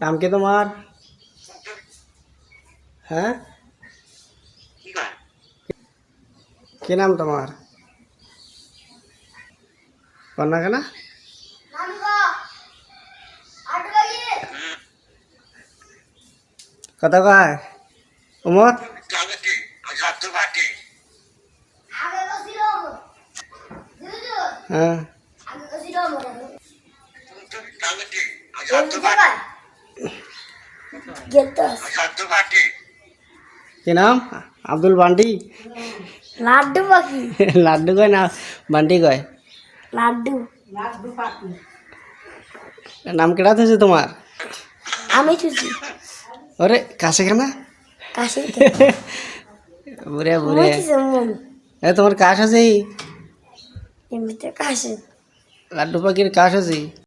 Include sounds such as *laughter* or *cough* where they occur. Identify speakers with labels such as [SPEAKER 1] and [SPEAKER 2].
[SPEAKER 1] নাম কি তোমার? হ্যাঁ? কি নাম তোমার? কন্যা কেনা? কথা কয়? উমর? হ্যাঁ। কি নাম? আব্দুল বান্টি?
[SPEAKER 2] লাড্ডু পাখি। *laughs*
[SPEAKER 1] লাড্ডু কয় না বান্টি কয়?
[SPEAKER 2] লাড্ডু।
[SPEAKER 1] নাম কেটা থেছে তোমার?
[SPEAKER 2] আমি চুষি
[SPEAKER 1] ওরে কাছে কেনা?
[SPEAKER 2] কাশি
[SPEAKER 1] বুড়ে বুড়ে এ তোমার কাশ আছে
[SPEAKER 2] এমনিতে
[SPEAKER 1] লাড্ডু পাখির কাশ আছে